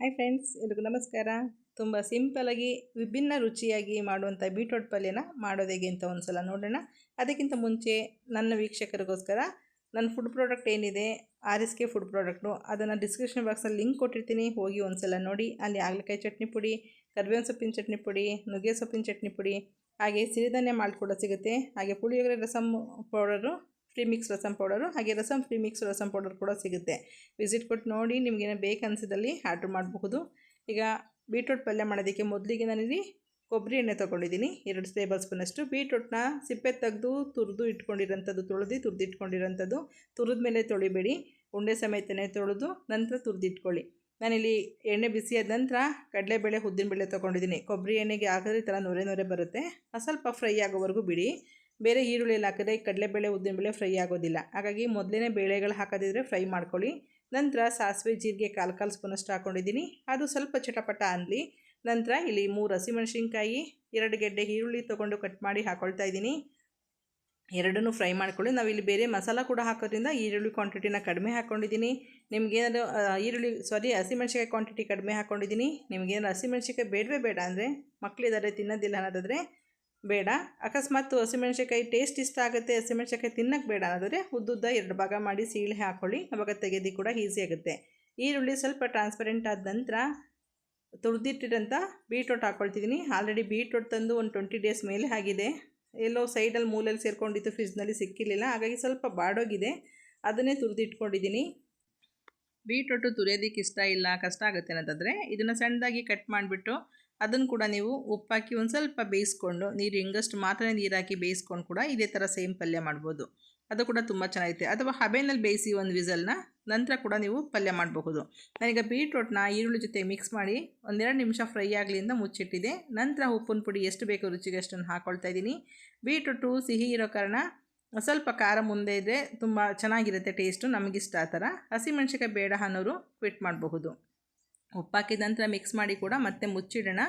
Hi friends ಎಲ್ರಿಗೂ ನಮಸ್ಕಾರ. ತುಂಬ ಸಿಂಪಲಾಗಿ ವಿಭಿನ್ನ ರುಚಿಯಾಗಿ ಮಾಡುವಂಥ ಬೀಟ್ರೋಟ್ ಪಲ್ಯನ ಮಾಡೋದು ಹೇಗೆ ಅಂತ ಒಂದು ಸಲ ನೋಡೋಣ. ಅದಕ್ಕಿಂತ ಮುಂಚೆ ನನ್ನ ವೀಕ್ಷಕರಿಗೋಸ್ಕರ ನನ್ನ ಫುಡ್ ಪ್ರಾಡಕ್ಟ್ ಏನಿದೆ, R S K food product ಅದನ್ನು ಡಿಸ್ಕ್ರಿಪ್ಷನ್ ಬಾಕ್ಸಲ್ಲಿ ಲಿಂಕ್ ಕೊಟ್ಟಿರ್ತೀನಿ. ಹೋಗಿ ಒಂದು ಸಲ ನೋಡಿ. ಅಲ್ಲಿ ಹಾಗಲಕಾಯಿ ಚಟ್ನಿ ಪುಡಿ, ಕರ್ಬೇವಿನ ಸೊಪ್ಪಿನ ಚಟ್ನಿ ಪುಡಿ, ನುಗ್ಗೆ ಸೊಪ್ಪಿನ ಚಟ್ನಿ ಪುಡಿ, ಹಾಗೆ ಸಿರಿಧಾನ್ಯ ಮಾಲ್ಟ್ ಕೂಡ ಸಿಗುತ್ತೆ. ಹಾಗೆ puliyogare rasam powder free mix rasam powder ಹಾಗೆ rasam free mix rasam powder ಕೂಡ ಸಿಗುತ್ತೆ. ವಿಸಿಟ್ ಕೊಟ್ಟು ನೋಡಿ ನಿಮಗೇನೋ ಬೇಕನ್ಸಿದಲ್ಲಿ ಆರ್ಡ್ರ್ ಮಾಡಬಹುದು. ಈಗ ಬೀಟ್ರೋಟ್ ಪಲ್ಯ ಮಾಡೋದಕ್ಕೆ ಮೊದಲಿಗೆ ನಾನಿಲ್ಲಿ ಕೊಬ್ಬರಿ ಎಣ್ಣೆ ತೊಗೊಂಡಿದ್ದೀನಿ. ಎರಡು ಟೇಬಲ್ ಸ್ಪೂನಷ್ಟು ಬೀಟ್ರೂಟ್ನ ಸಿಪ್ಪೆ ತೆಗೆದು, ತುರಿದು ಇಟ್ಕೊಂಡಿರೋಂಥದ್ದು, ತೊಳೆದು ತುರಿದು ಇಟ್ಕೊಂಡಿರೋಂಥದ್ದು, ತುರಿದ ಮೇಲೆ ತೊಳಿಬೇಡಿ. ಉಂಡೆ ಸಮೇತನೇ ತೊಳೆದು ನಂತರ ತುರಿದಿಟ್ಕೊಳ್ಳಿ ನಾನಿಲ್ಲಿ ಎಣ್ಣೆ ಬಿಸಿಯಾದ ನಂತರ ಕಡಲೆಬೇಳೆ, ಉದ್ದಿನಬೇಳೆ ತೊಗೊಂಡಿದ್ದೀನಿ. ಕೊಬ್ಬರಿ ಎಣ್ಣೆಗೆ ಹಾಕಿದ್ರೆ ಈ ಥರ ನೊರೆ ನೊರೆ ಬರುತ್ತೆ. ಸ್ವಲ್ಪ ಫ್ರೈ ಆಗೋವರೆಗೂ ಬಿಡಿ. ಬೇರೆ ಈರುಳ್ಳಿ ಎಲ್ಲ ಹಾಕಿದ್ರೆ ಕಡಲೆಬೇಳೆ, ಉದ್ದಿನಬೇಳೆ ಫ್ರೈ ಆಗೋದಿಲ್ಲ. ಹಾಗಾಗಿ ಮೊದಲೇ ಬೇಳೆಗಳು ಹಾಕೋದಿದ್ರೆ ಫ್ರೈ ಮಾಡ್ಕೊಳ್ಳಿ. ನಂತರ ಸಾಸಿವೆ, ಜೀರಿಗೆ, ಕಾಲು ಕಾಲು ಸ್ಪೂನಷ್ಟು ಹಾಕ್ಕೊಂಡಿದ್ದೀನಿ ಅದು ಸ್ವಲ್ಪ ಚಟಪಟ ಅನ್ನಲಿ ನಂತರ ಇಲ್ಲಿ ಮೂರು ಹಸಿಮೆಣಸಿನ್ಕಾಯಿ, ಎರಡು ಗೆಡ್ಡೆ ಈರುಳ್ಳಿ ತೊಗೊಂಡು ಕಟ್ ಮಾಡಿ ಹಾಕ್ಕೊಳ್ತಾ ಇದ್ದೀನಿ. ಎರಡನ್ನೂ ಫ್ರೈ ಮಾಡ್ಕೊಳ್ಳಿ. ನಾವು ಇಲ್ಲಿ ಬೇರೆ ಮಸಾಲ ಕೂಡ ಹಾಕೋದ್ರಿಂದ ಈರುಳ್ಳಿ ಕ್ವಾಂಟಿಟಿನ ಕಡಿಮೆ ಹಾಕ್ಕೊಂಡಿದ್ದೀನಿ ನಿಮಗೇನಾದ್ರು ಈರುಳ್ಳಿ ಸಾರಿ ಹಸಿಮೆಣ್ಸಿಕಾಯಿ ಕ್ವಾಂಟಿಟಿ ಕಡಿಮೆ ಹಾಕ್ಕೊಂಡಿದ್ದೀನಿ ನಿಮಗೇನಾದ್ರು ಹಸಿಮೆಣ್ಸಿಕಾಯಿ ಬೇಡವೇ ಬೇಡ ಅಂದರೆ ಮಕ್ಕಳಿದ್ದಾರೆ ತಿನ್ನೋದಿಲ್ಲ ಅನ್ನೋದಾದರೆ ಬೇಡ. ಅಕಸ್ಮಾತ್ ಹಸಿಮೆಣ್ಸಿಕಾಯಿ ಟೇಸ್ಟ್ ಇಷ್ಟ ಆಗುತ್ತೆ ಹಸಿಮೆಣ್ಸಿಕಾಯಿ ತಿನ್ನಕ್ಕೆ ಬೇಡ ಅನ್ನೋದ್ರೆ ಉದ್ದುದ್ದ ಎರಡು ಭಾಗ ಮಾಡಿ ಸೀಳೆ ಹಾಕೊಳ್ಳಿ, ಅವಾಗ ತೆಗೆದು ಕೂಡ ಈಸಿ ಆಗುತ್ತೆ. ಈರುಳ್ಳಿ ಸ್ವಲ್ಪ ಟ್ರಾನ್ಸ್ಪರೆಂಟ್ ಆದ ನಂತರ ತುರಿದಿಟ್ಟಿರೋಂಥ ಬೀಟ್ರೋಟ್ ಹಾಕ್ಕೊಳ್ತಿದ್ದೀನಿ ಆಲ್ರೆಡಿ ಬೀಟ್ರೋಟ್ ತಂದು ಒಂದು ಟ್ವೆಂಟಿ ಡೇಸ್ ಮೇಲೆ ಆಗಿದೆ. ಎಲ್ಲೋ ಸೈಡಲ್ಲಿ ಮೂಲೆಯಲ್ಲಿ ಸೇರ್ಕೊಂಡಿತ್ತು ಫ್ರಿಜ್ನಲ್ಲಿ ಸಿಕ್ಕಿರಲಿಲ್ಲ. ಹಾಗಾಗಿ ಸ್ವಲ್ಪ ಬಾಡೋಗಿದೆ. ಅದನ್ನೇ ತುರಿದಿಟ್ಕೊಂಡಿದ್ದೀನಿ ಬೀಟ್ರೋಟು ತುರಿಯೋದಕ್ಕೆ ಇಷ್ಟ ಇಲ್ಲ, ಕಷ್ಟ ಆಗುತ್ತೆ ಅನ್ನೋದಾದರೆ ಇದನ್ನು ಸಣ್ಣದಾಗಿ ಕಟ್ ಮಾಡಿಬಿಟ್ಟು ಅದನ್ನು ಕೂಡ ನೀವು ಉಪ್ಪಾಕಿ ಒಂದು ಸ್ವಲ್ಪ ಬೇಯಿಸ್ಕೊಂಡು ನೀರು ಹೆಂಗಷ್ಟು ಮಾತ್ರ ನೀರು ಹಾಕಿ ಬೇಯಿಸ್ಕೊಂಡು ಕೂಡ ಇದೇ ಥರ ಸೇಮ್ ಪಲ್ಯ ಮಾಡ್ಬೋದು. ಅದು ಕೂಡ ತುಂಬ ಚೆನ್ನಾಗಿರುತ್ತೆ ಅಥವಾ ಹಬೆನಲ್ಲಿ ಬೇಯಿಸಿ ಒಂದು ವಿಸಲ್ನ ನಂತರ ಕೂಡ ನೀವು ಪಲ್ಯ ಮಾಡಬಹುದು. ನನಗೆ ಬೀಟ್ರೋಟ್ನ ಈರುಳ್ಳಿ ಜೊತೆ ಮಿಕ್ಸ್ ಮಾಡಿ ಒಂದೆರಡು ನಿಮಿಷ ಫ್ರೈ ಆಗಲಿ ಅಂತ ಮುಚ್ಚಿಟ್ಟಿದೆ. ನಂತರ ಉಪ್ಪಿನ ಪುಡಿ ಎಷ್ಟು ಬೇಕೋ ರುಚಿಗೆ ಅಷ್ಟನ್ನು ಹಾಕ್ಕೊಳ್ತಾ ಇದ್ದೀನಿ. ಬೀಟ್ರೂಟು ಸಿಹಿ ಇರೋ ಕಾರಣ ಸ್ವಲ್ಪ ಖಾರ ಮುಂದೆ ಇದ್ದರೆ ತುಂಬ ಚೆನ್ನಾಗಿರುತ್ತೆ ಟೇಸ್ಟು ನಮಗಿಷ್ಟ ಆ ಥರ. ಹಸಿಮೆಣ್ಸಿಕಾಯಿ ಬೇಡ ಅನ್ನೋರು ಕ್ವಿಟ್ ಮಾಡಬಹುದು. ಉಪ್ಪಾಕಿದ ನಂತರ ಮಿಕ್ಸ್ ಮಾಡಿ ಕೂಡ ಮತ್ತೆ ಮುಚ್ಚಿಡೋಣ.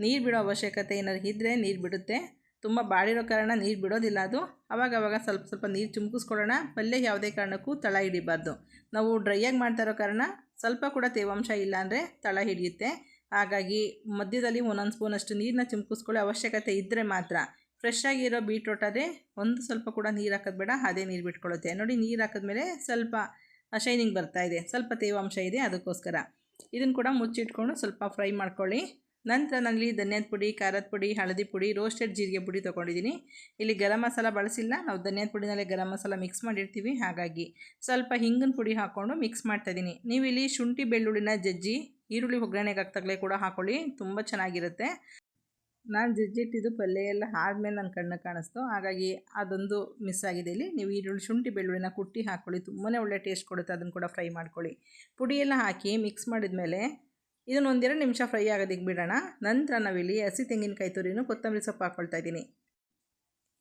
ನೀರು ಬಿಡೋ ಅವಶ್ಯಕತೆ ಏನಾದ್ರು ಇದ್ದರೆ ನೀರು ಬಿಡುತ್ತೆ. ತುಂಬ ಬಾಡಿರೋ ಕಾರಣ ನೀರು ಬಿಡೋದಿಲ್ಲ ಅದು. ಅವಾಗವಾಗ ಸ್ವಲ್ಪ ಸ್ವಲ್ಪ ನೀರು ಚುಮ್ಕಿಸ್ಕೊಳ್ಳೋಣ. ಪಲ್ಯ ಯಾವುದೇ ಕಾರಣಕ್ಕೂ ತಳ ಹಿಡಿಬಾರ್ದು. ನಾವು ಡ್ರೈಯಾಗಿ ಮಾಡ್ತಾ ಇರೋ ಕಾರಣ ಸ್ವಲ್ಪ ಕೂಡ ತೇವಾಂಶ ಇಲ್ಲ ಅಂದರೆ ತಳ ಹಿಡಿಯುತ್ತೆ. ಹಾಗಾಗಿ ಮಧ್ಯದಲ್ಲಿ ಒಂದೊಂದು ಸ್ಪೂನಷ್ಟು ನೀರನ್ನ ಚುಮ್ಕಿಸ್ಕೊಳ್ಳೋ ಅವಶ್ಯಕತೆ ಇದ್ದರೆ ಮಾತ್ರ. ಫ್ರೆಶ್ ಆಗಿರೋ ಬೀಟ್ರೋಟ್ ಒಂದು ಸ್ವಲ್ಪ ಕೂಡ ನೀರು ಹಾಕೋದು ಬೇಡ, ಅದೇ ನೀರು ಬಿಟ್ಕೊಳ್ಳುತ್ತೆ. ನೋಡಿ, ನೀರು ಹಾಕಿದ್ಮೇಲೆ ಸ್ವಲ್ಪ ಶೈನಿಂಗ್ ಬರ್ತಾ ಇದೆ. ಸ್ವಲ್ಪ ತೇವಾಂಶ ಇದೆ, ಅದಕ್ಕೋಸ್ಕರ. ಇದನ್ನು ಕೂಡ ಮುಚ್ಚಿಟ್ಕೊಂಡು ಸ್ವಲ್ಪ ಫ್ರೈ ಮಾಡ್ಕೊಳ್ಳಿ. ನಂತರ ನಾನಿಲ್ಲಿ ಧನ್ಯದ ಪುಡಿ, ಖಾರದ ಪುಡಿ, ಹಳದಿ ಪುಡಿ ರೋಸ್ಟೆಡ್ ಜೀರಿಗೆ ಪುಡಿ ತೊಗೊಂಡಿದ್ದೀನಿ ಇಲ್ಲಿ ಗರಂ ಮಸಾಲ ಬಳಸಿಲ್ಲ, ನಾವು ಧನ್ಯದ ಪುಡಿನಲ್ಲೇ ಗರಂ ಮಸಾಲ ಮಿಕ್ಸ್ ಮಾಡಿರ್ತೀವಿ, ಹಾಗಾಗಿ. ಸ್ವಲ್ಪ ಹಿಂಗಿನ ಪುಡಿ ಹಾಕ್ಕೊಂಡು ಮಿಕ್ಸ್ ಮಾಡ್ತಾಯಿದ್ದೀನಿ ನೀವು ಇಲ್ಲಿ ಶುಂಠಿ ಬೆಳ್ಳುಳ್ಳಿನ ಜಜ್ಜಿ, ಈರುಳ್ಳಿ ಒಗ್ಗರಣೆಗೆ ಹಾಕ್ತಾಗಲೇ ಕೂಡ ಹಾಕ್ಕೊಳ್ಳಿ ತುಂಬ ಚೆನ್ನಾಗಿರುತ್ತೆ. ನಾನು ಜಜ್ಜಿಟ್ಟಿದ್ದು ಪಲ್ಯ ಎಲ್ಲ ಆದಮೇಲೆ ನನ್ನ ಕಣ್ಣು ಕಾಣಿಸ್ತು. ಹಾಗಾಗಿ ಅದೊಂದು ಮಿಸ್ ಆಗಿದೆ ಇಲ್ಲಿ. ನೀವು ಈರುಳ್ಳಿ ಶುಂಠಿ ಬೆಳ್ಳುಳ್ಳಿನ ಕುಟ್ಟಿ ಹಾಕ್ಕೊಳ್ಳಿ ತುಂಬಾ ಒಳ್ಳೆ ಟೇಸ್ಟ್ ಕೊಡುತ್ತೆ. ಅದನ್ನು ಕೂಡ ಫ್ರೈ ಮಾಡ್ಕೊಳ್ಳಿ. ಪುಡಿಯೆಲ್ಲ ಹಾಕಿ ಮಿಕ್ಸ್ ಮಾಡಿದ ಮೇಲೆ ಇದನ್ನು ಒಂದೆರಡು ನಿಮಿಷ ಫ್ರೈ ಆಗೋದಕ್ಕೆ ಬಿಡೋಣ. ನಂತರ ನಾವಿಲ್ಲಿ ಹಸಿ ತೆಂಗಿನಕಾಯಿ ತುರಿನೂ ಕೊತ್ತಂಬರಿ ಸೊಪ್ಪು ಹಾಕ್ಕೊಳ್ತಾ ಇದ್ದೀನಿ.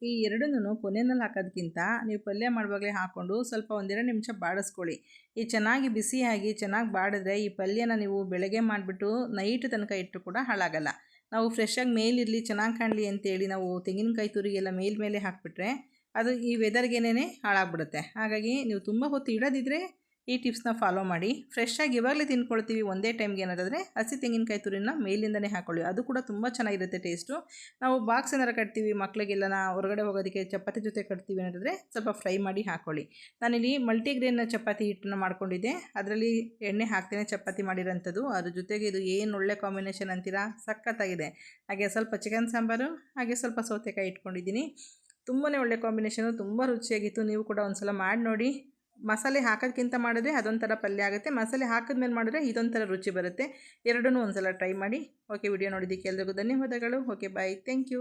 ಈ ಎರಡನ್ನೂ ಕೊನೆಯಲ್ಲಿ ಹಾಕೋದಕ್ಕಿಂತ ನೀವು ಪಲ್ಯ ಮಾಡುವಾಗಲೇ ಹಾಕ್ಕೊಂಡು ಸ್ವಲ್ಪ ಒಂದೆರಡು ನಿಮಿಷ ಬಾಡಿಸ್ಕೊಳ್ಳಿ. ಈ ಚೆನ್ನಾಗಿ ಬಿಸಿಯಾಗಿ ಚೆನ್ನಾಗಿ ಬಾಡಿದ್ರೆ ಈ ಪಲ್ಯನ ನೀವು ಬೆಳಗ್ಗೆ ಮಾಡಿಬಿಟ್ಟು ನೈಟ್ ತನಕ ಇಟ್ಟು ಕೂಡ ಹಾಳಾಗಲ್ಲ. ನಾವು ಫ್ರೆಶ್ಶಾಗಿ ಮೇಲಿರಲಿ ಚೆನ್ನಾಗಿ ಕಾಣಲಿ ಅಂತೇಳಿ ನಾವು ತೆಂಗಿನಕಾಯಿ ತುರಿಗೆಲ್ಲ ಮೇಲ್ ಮೇಲೆ ಹಾಕಿಬಿಟ್ರೆ ಅದು ಈ ವೆದರ್ಗೇನೇ ಹಾಳಾಗ್ಬಿಡುತ್ತೆ. ಹಾಗಾಗಿ ನೀವು ತುಂಬ ಹೊತ್ತು ಇಡೋದಿದ್ರೆ ಈ ಟಿಪ್ಸ್ನ ಫಾಲೋ ಮಾಡಿ. ಫ್ರೆಶ್ಶಾಗಿ ಇವಾಗಲೇ ತಿನ್ಕೊಳ್ತೀವಿ ಒಂದೇ ಟೈಮ್ಗೆ ಏನಾದರೆ ಹಸಿ ತೆಂಗಿನಕಾಯಿ ತುರಿನ ಮೇಲಿಂದನೇ ಹಾಕೊಳ್ಳಿ. ಅದು ಕೂಡ ತುಂಬ ಚೆನ್ನಾಗಿರುತ್ತೆ ಟೇಸ್ಟು ನಾವು ಬಾಕ್ಸ್ ಏನಾರು ಕಟ್ತೀವಿ ಮಕ್ಕಳಿಗೆಲ್ಲ ನಾ ಹೊರಗಡೆ ಹೋಗೋದಕ್ಕೆ ಚಪಾತಿ ಜೊತೆ ಕಟ್ತೀವಿ ಅನ್ನೋದಾದರೆ ಸ್ವಲ್ಪ ಫ್ರೈ ಮಾಡಿ ಹಾಕೊಳ್ಳಿ. ನಾನಿಲ್ಲಿ ಮಲ್ಟಿಗ್ರೇನ್ ಚಪಾತಿ ಹಿಟ್ಟನ್ನು ಮಾಡ್ಕೊಂಡಿದ್ದೆ. ಅದರಲ್ಲಿ ಎಣ್ಣೆ ಹಾಕ್ತೇನೆ ಚಪಾತಿ ಮಾಡಿರೋಂಥದ್ದು. ಅದ್ರ ಜೊತೆಗೆ ಇದು ಏನು ಒಳ್ಳೆ ಕಾಂಬಿನೇಷನ್ ಅಂತೀರಾ? ಸಖತ್ತಾಗಿದೆ. ಹಾಗೆ ಸ್ವಲ್ಪ ಚಿಕನ್ ಸಾಂಬಾರು, ಹಾಗೆ ಸ್ವಲ್ಪ ಸೌತೆಕಾಯಿ ಇಟ್ಕೊಂಡಿದ್ದೀನಿ. ತುಂಬಾ ಒಳ್ಳೆ ಕಾಂಬಿನೇಷನು ತುಂಬ ರುಚಿಯಾಗಿತ್ತು. ನೀವು ಕೂಡ ಒಂದು ಸಲ ಮಾಡಿ ನೋಡಿ. ಮಸಾಲೆ ಹಾಕೋದ್ಕಿಂತ ಮಾಡಿದ್ರೆ ಅದೊಂಥರ ಪಲ್ಯ ಆಗುತ್ತೆ. ಮಸಾಲೆ ಹಾಕಿದ್ಮೇಲೆ ಮಾಡಿದ್ರೆ ಇದೊಂಥರ ರುಚಿ ಬರುತ್ತೆ. ಎರಡನ್ನೂ ಒಂದು ಸಲ ಟ್ರೈ ಮಾಡಿ. ಓಕೆ ವಿಡಿಯೋ ನೋಡಿದ್ದಕ್ಕೆ ಎಲ್ರಿಗೂ ಧನ್ಯವಾದಗಳು. Okay bye thank you